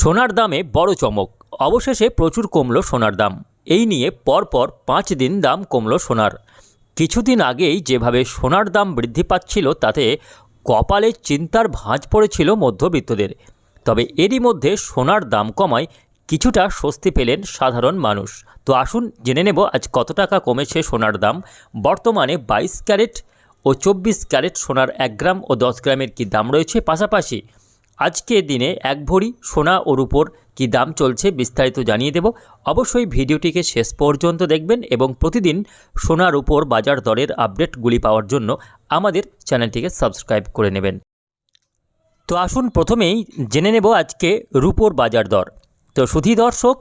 সোনার দামে বড় চমক। অবশেষে প্রচুর কমল সোনার দাম। এই নিয়ে পরপর পাঁচ দিন দাম কমল সোনার। কিছুদিন আগেই যেভাবে সোনার দাম বৃদ্ধি পাচ্ছিল, তাতে কপালে চিন্তার ভাঁজ পড়েছিল মধ্যবিত্তদের। তবে এরই মধ্যে সোনার দাম কমায় কিছুটা স্বস্তি পেলেন সাধারণ মানুষ। তো আসুন জেনে নেব আজ কত টাকা কমেছে সোনার দাম। বর্তমানে বাইশ ক্যারেট ও চব্বিশ ক্যারেট সোনার এক গ্রাম ও দশ গ্রামের কী দাম রয়েছে? পাশাপাশি আজকে দিনে এক ভরি সোনা ও রূপোর কী দাম চলছে বিস্তারিত জানিয়ে দেব। অবশ্যই ভিডিওটিকে শেষ পর্যন্ত দেখবেন এবং প্রতিদিন সোনার উপর বাজার দরের আপডেটগুলি পাওয়ার জন্য আমাদের চ্যানেলটিকে সাবস্ক্রাইব করে নেবেন। তো আসুন প্রথমেই জেনে নেব আজকে রূপোর বাজার দর। তো সুধী দর্শক,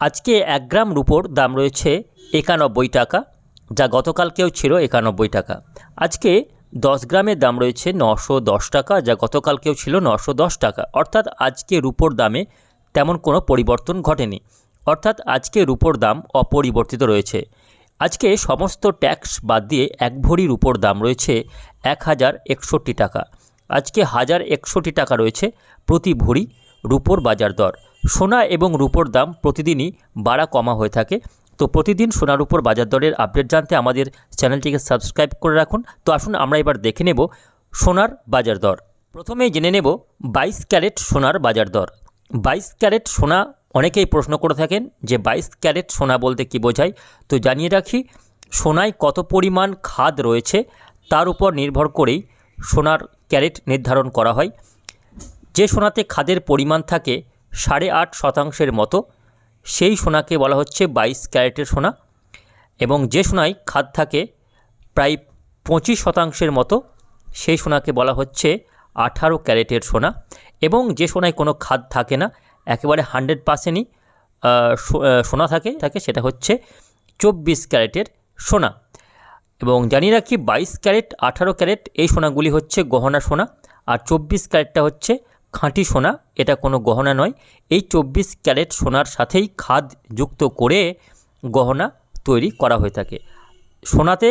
আজকে এক গ্রাম রূপোর দাম রয়েছে একানব্বই টাকা, যা গতকালকেও ছিল একানব্বই টাকা। আজকে দশ গ্রামের দাম রয়েছে নশো দশ টাকা, যা গতকালকেও ছিল নশো দশ টাকা। অর্থাৎ আজকে রূপোর দামে তেমন কোনো পরিবর্তন ঘটেনি। অর্থাৎ আজকে রূপোর দাম অপরিবর্তিত রয়েছে। আজকে সমস্ত ট্যাক্স বাদ দিয়ে এক ভরি রূপোর দাম রয়েছে এক হাজার একষট্টি টাকা। আজকে হাজার একষট্টি টাকা রয়েছে প্রতি ভরি রূপোর বাজার দর। সোনা এবং রূপোর দাম প্রতিদিনই বাড়া কমা হয়ে থাকে। তো প্রতিদিন সোনার উপর বাজার দরের আপডেট জানতে আমাদের চ্যানেলটিকে সাবস্ক্রাইব করে রাখুন। তো আসুন আমরা এবার দেখে নেব সোনার বাজার দর। প্রথমেই জেনে নেব বাইশ ক্যারেট সোনার বাজার দর। বাইশ ক্যারেট সোনা অনেকেই প্রশ্ন করে থাকেন যে বাইশ ক্যারেট সোনা বলতে কি বোঝায়? তো জানিয়ে রাখি, সোনায় কত পরিমাণ খাদ রয়েছে তার উপর নির্ভর করেই সোনার ক্যারেট নির্ধারণ করা হয়। যে সোনাতে খাদের পরিমাণ থাকে সাড়ে আট শতাংশের মতো সেই সোনাকে বলা হচ্ছে বাইশ ক্যারেটের সোনা এবং যে সোনায় খাদ থাকে প্রায় পঁচিশ শতাংশের মতো, সেই সোনাকে বলা হচ্ছে আঠারো ক্যারেটের সোনা এবং যে সোনায় কোনো খাদ থাকে না, একেবারে হান্ড্রেড পার্সেন্টই সোনা থাকে থাকে সেটা হচ্ছে চব্বিশ ক্যারেটের সোনা। এবং জানিয়ে রাখি, বাইশ ক্যারেট, আঠারো ক্যারেট, এই সোনাগুলি হচ্ছে গহনা সোনা আর চব্বিশ ক্যারেটটা হচ্ছে খাঁটি সোনা, এটা কোনো গহনা নয়। এই চব্বিশ ক্যারেট সোনার সাথেই খাদ যুক্ত করে গহনা তৈরি করা হয়ে থাকে। সোনাতে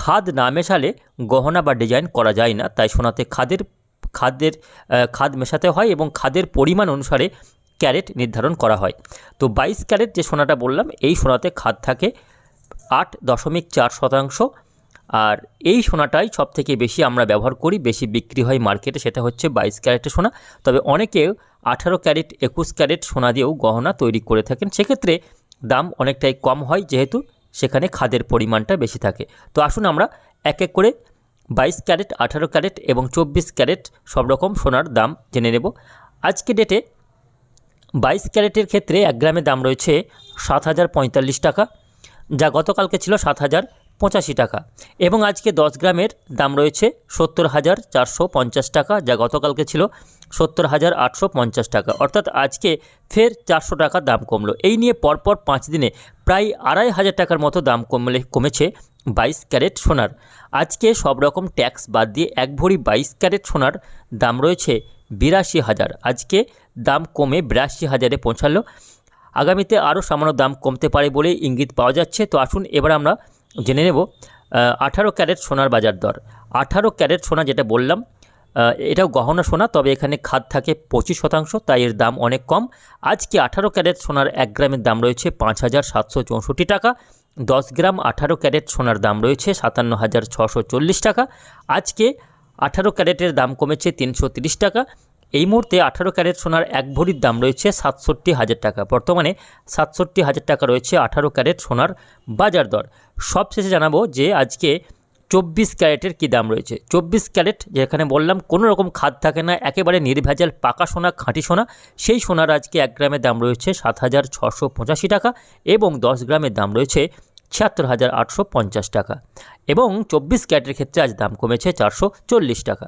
খাদ না মেশালে গহনা বা ডিজাইন করা যায় না। তাই সোনাতে খাদের খাদ্যের খাদ মেশাতে হয় এবং খাদের পরিমাণ অনুসারে ক্যারেট নির্ধারণ করা হয়। তো বাইশ ক্যারেট যে সোনাটা বললাম, এই সোনাতে খাদ থাকে আট দশমিক চার শতাংশ। আর এই সোনাটাই সব থেকে বেশি আমরা ব্যবহার করি, বেশি বিক্রি হয় মার্কেটে, সেটা হচ্ছে বাইশ ক্যারেটের সোনা। তবে অনেকে আঠারো ক্যারেট, একুশ ক্যারেট সোনা দিয়েও গহনা তৈরি করে থাকেন। সেক্ষেত্রে দাম অনেকটাই কম হয়, যেহেতু সেখানে খাদের পরিমাণটা বেশি থাকে। তো আসুন আমরা এক এক করে বাইশ ক্যারেট, আঠারো ক্যারেট এবং চব্বিশ ক্যারেট সব রকম সোনার দাম জেনে নেব। আজকে ডেটে বাইশ ক্যারেটের ক্ষেত্রে এক গ্রামের দাম রয়েছে সাত হাজার পঁয়তাল্লিশ টাকা, যা গতকালকে ছিল সাত হাজার পঁচাশি টাকা। এবং আজকে দশ গ্রামের দাম রয়েছে সত্তর হাজার চারশো পঞ্চাশ টাকা, যা গতকালকে ছিল সত্তর হাজার আটশো পঞ্চাশ টাকা। অর্থাৎ আজকে ফের চারশো টাকা দাম কমলো। এই নিয়ে পরপর পাঁচ দিনে প্রায় আড়াই হাজার টাকার মতো দাম কমলে, কমেছে বাইশ ক্যারেট সোনার। আজকে সব রকম ট্যাক্স বাদ দিয়ে এক ভরি বাইশ ক্যারেট সোনার দাম রয়েছে বিরাশি হাজার। আজকে দাম কমে বিরাশি হাজারে পৌঁছালো। আগামীতে আরও সামান্য দাম কমতে পারে বলে ইঙ্গিত পাওয়া যাচ্ছে। তো আসুন এবার আমরা জেনে নেব আঠারো ক্যারেট সোনার বাজার দর। আঠারো ক্যারেট সোনা যেটা বললাম এটাও গহনা সোনা, তবে এখানে খাদ থাকে পঁচিশ শতাংশ, তাই এর দাম অনেক কম। আজকে আঠারো ক্যারেট সোনার এক গ্রামের দাম রয়েছে পাঁচ হাজার সাতশো চৌষট্টি টাকা। দশ গ্রাম আঠারো ক্যারেট সোনার দাম রয়েছে সাতান্ন হাজার ছশো চল্লিশ টাকা। আজকে আঠারো ক্যারেটের দাম কমেছে তিনশো তিরিশ টাকা। এই মুহূর্তে আঠারো ক্যারেট সোনার এক ভরির দাম রয়েছে সাতষট্টি হাজার টাকা। বর্তমানে সাতষট্টি হাজার টাকা রয়েছে আঠারো ক্যারেট সোনার বাজার দর। সবশেষে জানাব যে আজকে চব্বিশ ক্যারেটের কী দাম রয়েছে। চব্বিশ ক্যারেট যেখানে বললাম, কোনো রকম খাদ থাকে না, একেবারে নির্ভেজাল পাকা সোনা, খাঁটি সোনা। সেই সোনার আজকে এক গ্রামের দাম রয়েছে সাত হাজার ছশো পঁচাশি টাকা এবং দশ গ্রামের দাম রয়েছে ছিয়াত্তর হাজার আটশো পঞ্চাশ টাকা। এবং চব্বিশ ক্যারেটের ক্ষেত্রে আজ দাম কমেছে চারশো চল্লিশ টাকা।